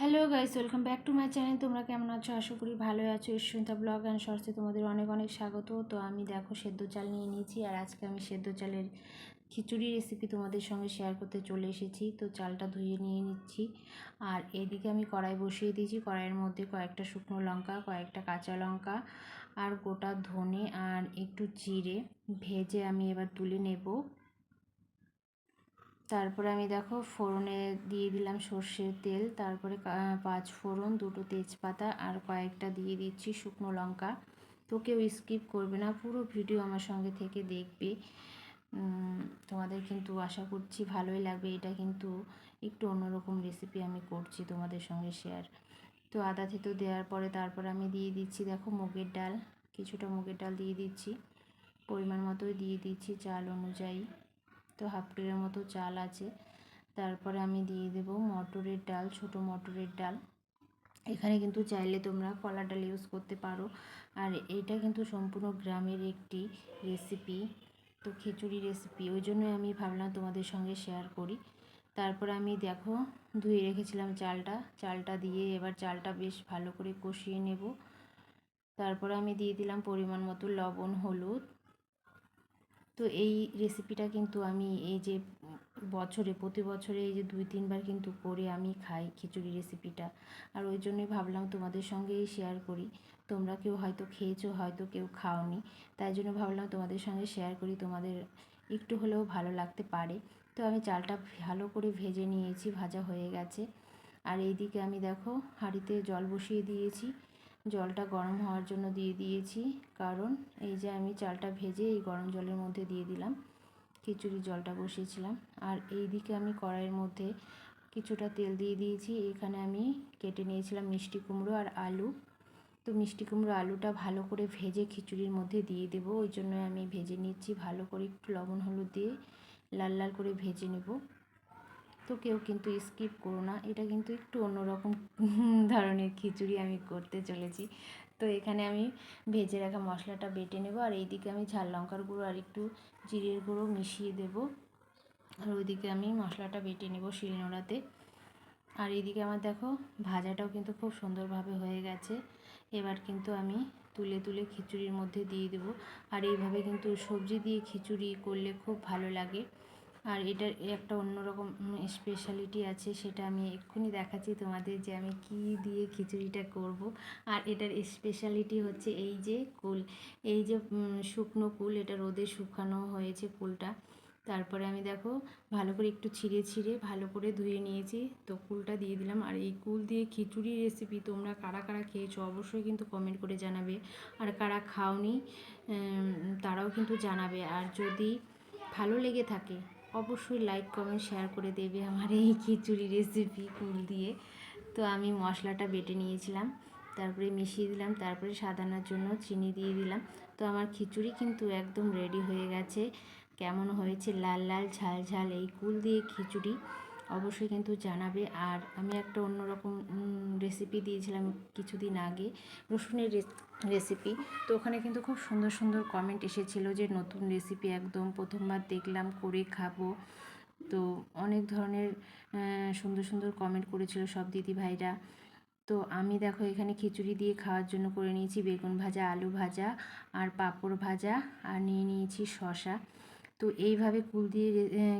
Hello guys welcome back to my channel তোমরা কেমন আছো? আশা করি ভালো আছো। ঈশ্বরিতা ব্লগ অ্যান্ড শর্টসে তোমাদের অনেক অনেক স্বাগত। তো আমি দেখো সেদ্ধ চাল নিয়ে নিয়েছি আর আজকে আমি সেদ্ধ চালের খিচুড়ি রেসিপি তোমাদের সঙ্গে শেয়ার করতে চলে এসেছি। তো চালটা ধুয়ে নিয়ে নিচ্ছি। আর এদিকে আমি কড়াই বসিয়ে দিয়েছি। কড়াইয়ের মধ্যে কয়েকটা শুকনো লঙ্কা, কয়েকটা কাঁচা লঙ্কা আর গোটা ধনে আর একটু জিরে ভেজে আমি এবার তুলে নেব। তারপরে আমি দেখো ফোড়নে দিয়ে দিলাম সর্ষের তেল, তারপরে পাঁচ ফোড়ন, দুটো তেজপাতা আর কয়েকটা দিয়ে দিচ্ছি শুকনো লঙ্কা। তো কেউ স্কিপ করবে না, পুরো ভিডিও আমার সঙ্গে থেকে দেখবে। তোমাদের কিন্তু আশা করছি ভালোই লাগবে, এটা কিন্তু একটু অন্যরকম রেসিপি আমি করছি তোমাদের সঙ্গে শেয়ার তো আদা থেতো দেওয়ার পরে তারপর আমি দিয়ে দিচ্ছি দেখো মুগের ডাল, কিছুটা মুগের ডাল দিয়ে দিচ্ছি। পরিমাণ মতোই দিয়ে দিচ্ছি চাল অনুযায়ী। তো হাফ প্লেটের মতো চাল আছে। তারপরে আমি দিয়ে দেব মটরের ডাল, ছোট মটরের ডাল। এখানে কিন্তু চাইলে তোমরা কলা ডাল ইউজ করতে পারো। আর এটা কিন্তু সম্পূর্ণ গ্রামের একটি রেসিপি তো খিচুড়ি রেসিপি ওই জন্য আমি ভাবলাম তোমাদের সঙ্গে শেয়ার করি। তারপরে আমি দেখো, ধুয়ে রেখেছিলাম চালটা। চালটা দিয়ে এবার চালটা বেশ ভালো করে কষিয়ে নেব। তারপরে আমি দিয়ে দিলাম পরিমাণ মতো লবণ, হলুদ। তো এই রেসিপিটা কিন্তু আমি এই যে বছরে, প্রতি বছরে এই যে দুই, তিনবার কিন্তু করে আমি খাই খিচুড়ি রেসিপিটা আর ওই জন্যই ভাবলাম তোমাদের সঙ্গেই শেয়ার করি। তোমরা কেউ হয়তো খেয়েছো, হয়তো কেউ খাওনি। তাই জন্য ভাবলাম তোমাদের সঙ্গে শেয়ার করি, তোমাদের একটু হলেও ভালো লাগতে পারে। তো আমি চালটা ভালো করে ভেজে নিয়েছি, ভাজা হয়ে গেছে। আর এইদিকে আমি দেখো হাঁড়িতে জল বসিয়ে দিয়েছি। জলটা গরম হওয়ার জন্য দিয়ে দিয়েছি। কারণ এই যে আমি চালটা ভেজে এই গরম জলের মধ্যে দিয়ে দিলাম, খিচুড়ি জলটা বসিয়েছিলাম। আর এই দিকে আমি কড়াইয়ের মধ্যে কিছুটা তেল দিয়ে দিয়েছি। এখানে আমি কেটে নিয়েছিলাম মিষ্টি কুমড়ো আর আলু। তো মিষ্টি কুমড়ো আলুটা ভালো করে ভেজে খিচুড়ির মধ্যে দিয়ে দেবো। ওই জন্য আমি ভেজে নিচ্ছি ভালো করে একটু লবণ হলুদ দিয়ে, লাল লাল করে ভেজে নেব। তো কেউ কিন্তু স্কিপ করো না। এটা কিন্তু একটু অন্যরকম ধরনের খিচুড়ি আমি করতে চলেছি। তো এখানে আমি ভেজে রাখা মশলাটা বেটে নেব আর এইদিকে আমি ঝাল লঙ্কার গুঁড়ো আর একটু জিরের গুঁড়ো মিশিয়ে দেব। আর ওইদিকে আমি মশলাটা বেটে নেব শিলনোড়াতে। আর এইদিকে আমার দেখো ভাজাটাও কিন্তু খুব সুন্দরভাবে হয়ে গেছে। এবার কিন্তু আমি তুলে তুলে খিচুড়ির মধ্যে দিয়ে দেব। আর এইভাবে কিন্তু সবজি দিয়ে খিচুড়ি করলে খুব ভালো লাগে। আর এটার একটা অন্যরকম স্পেশালিটি আছে, সেটা আমি এক্ষুনি দেখাচ্ছি তোমাদের যে আমি কি দিয়ে খিচুড়িটা করব। আর এটার স্পেশালিটি হচ্ছে এই যে কুল, এই যে শুকনো কুল, এটা রোদে শুকানো হয়েছে কুলটা। তারপরে আমি দেখো ভালো করে একটু ছিঁড়ে ছিঁড়ে ভালো করে ধুয়ে নিয়েছি, তো কুলটা দিয়ে দিলাম। আর এই কুল দিয়ে খিচুড়ি রেসিপি তোমরা কারা কারা খেয়েছো অবশ্যই কিন্তু কমেন্ট করে জানাবে। আর কারা খাওনি তারাও কিন্তু জানাবে। আর যদি ভালো লেগে থাকে অবশ্যই লাইক কমেন্ট শেয়ার করে দেবে আমার এই খিচুড়ি রেসিপি কুল দিয়ে। তো আমি মশলাটা বেটে নিয়েছিলাম, তারপরে মিশিয়ে দিলাম, তারপরে সাদানোর জন্য চিনি দিয়ে দিলাম। তো আমার খিচুড়ি কিন্তু একদম রেডি হয়ে গেছে। কেমন হয়েছে? লাল লাল, ঝাল ঝাল এই কুল দিয়ে খিচুড়ি। অবশ্যই কিন্তু জানাবে। আর আমি একটা অন্যরকম রেসিপি দিয়েছিলাম কিছুদিন আগে, রসুনের রেসিপি তো ওখানে কিন্তু খুব সুন্দর সুন্দর কমেন্ট এসেছিল যে নতুন রেসিপি একদম প্রথমবার দেখলাম, করে খাব। তো অনেক ধরনের সুন্দর সুন্দর কমেন্ট করেছিল সব দিদি ভাইরা তো আমি দেখো এখানে খিচুড়ি দিয়ে খাওয়ার জন্য করে নিয়েছি বেগুন ভাজা, আলু ভাজা, আর পাঁপড় ভাজা, আর নিয়ে নিয়েছি শশা তো এইভাবে কুল দিয়ে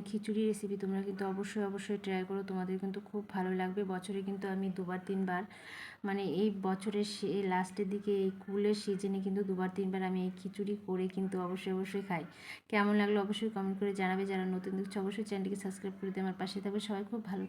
খিচুড়ি রেসিপি তোমরা কিন্তু অবশ্যই অবশ্যই ট্রাই করো। তোমাদের কিন্তু খুব ভালো লাগবে। বছরে কিন্তু আমি দুবার, তিনবার মানে এই বছরের লাস্টের দিকে এই কুলের সিজনে কিন্তু দুবার, তিনবার আমি এই খিচুড়ি করে কিন্তু অবশ্যই অবশ্যই খাই। কেমন লাগল অবশ্যই কমেন্ট করে জানাবে। যারা নতুন দেখছ, অবশ্যই চ্যানেলটিকে সাবস্ক্রাইব করে দিয়ে আমার পাশে থাকবে। সবাই খুব ভালো